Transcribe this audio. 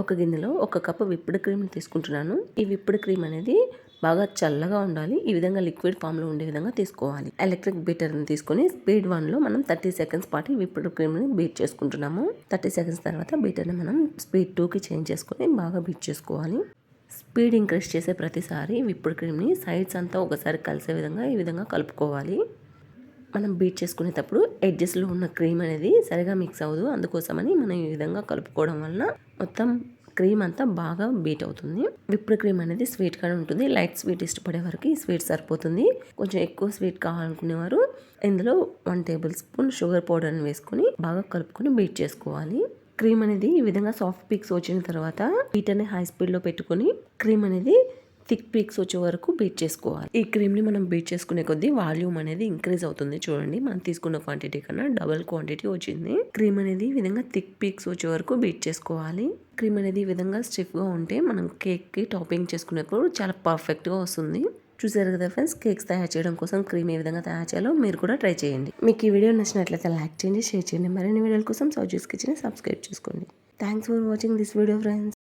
ఒక గిన్నెలో ఒక కప్పు విప్పుడు క్రీమ్ తీసుకుంటున్నాను. ఈ విప్పుడు క్రీమ్ అనేది బాగా చల్లగా ఉండాలి. ఈ విధంగా లిక్విడ్ ఫామ్లో ఉండే విధంగా తీసుకోవాలి. ఎలక్ట్రిక్ బీటర్ని తీసుకొని స్పీడ్ వన్లో మనం థర్టీ సెకండ్స్ పాటు విప్పుడు క్రీమ్ని బీట్ చేసుకుంటున్నాము. థర్టీ సెకండ్స్ తర్వాత బీటర్ని మనం స్పీడ్ టూకి చేంజ్ చేసుకొని బాగా బీట్ చేసుకోవాలి. స్పీడ్ ఇంక్రీజ్ చేసే ప్రతిసారి విప్పుడు క్రీమ్ని సైడ్స్ అంతా ఒకసారి కలిసే విధంగా ఈ విధంగా కలుపుకోవాలి. మనం బీట్ చేసుకునేటప్పుడు ఎడ్జెస్లో ఉన్న క్రీమ్ అనేది సరిగా మిక్స్ అవ్వదు. అందుకోసమని మనం ఈ విధంగా కలుపుకోవడం వలన మొత్తం క్రీమ్ అంతా బాగా బీట్ అవుతుంది. విప్పుడు క్రీమ్ అనేది స్వీట్గా ఉంటుంది. లైట్ స్వీట్ ఇష్టపడే వారికి ఈ స్వీట్ సరిపోతుంది. కొంచెం ఎక్కువ స్వీట్ కావాలనుకునేవారు ఇందులో వన్ టేబుల్ స్పూన్ షుగర్ పౌడర్ని వేసుకొని బాగా కలుపుకొని బీట్ చేసుకోవాలి. క్రీమ్ అనేది ఈ విధంగా సాఫ్ట్ పీక్స్ వచ్చిన తర్వాత హీటర్ని హై స్పీడ్లో పెట్టుకొని క్రీమ్ అనేది థిక్ పీక్స్ వచ్చే వరకు బీట్ చేసుకోవాలి. ఈ క్రీమ్ని మనం బీట్ చేసుకునే కొద్దీ వాల్యూమ్ అనేది ఇంక్రీజ్ అవుతుంది చూడండి. మనం తీసుకున్న క్వాంటిటీ కన్నా డబల్ క్వాంటిటీ వచ్చింది. క్రీమ్ అనేది ఈ విధంగా థిక్ పీక్స్ వచ్చే వరకు బీట్ చేసుకోవాలి. క్రీమ్ అనేది ఈ విధంగా స్టిఫ్గా ఉంటే మనం కేక్కి టాపింగ్ చేసుకునేప్పుడు చాలా పర్ఫెక్ట్గా వస్తుంది. చూసారు కదా ఫ్రెండ్స్ కేక్స్ తయారు చేయడం కోసం క్రీమ్ ఏ విధంగా తయారు చేయాలో మీరు కూడా ట్రై చేయండి. మీకు ఈ వీడియో నచ్చినట్లయితే లైక్ చేయండి షేర్ చేయండి. మరిన్ని వీడియోల కోసం సౌజీస్ కిచెన్ సబ్స్క్రైబ్ చేసుకోండి. Thanks for watching this video friends.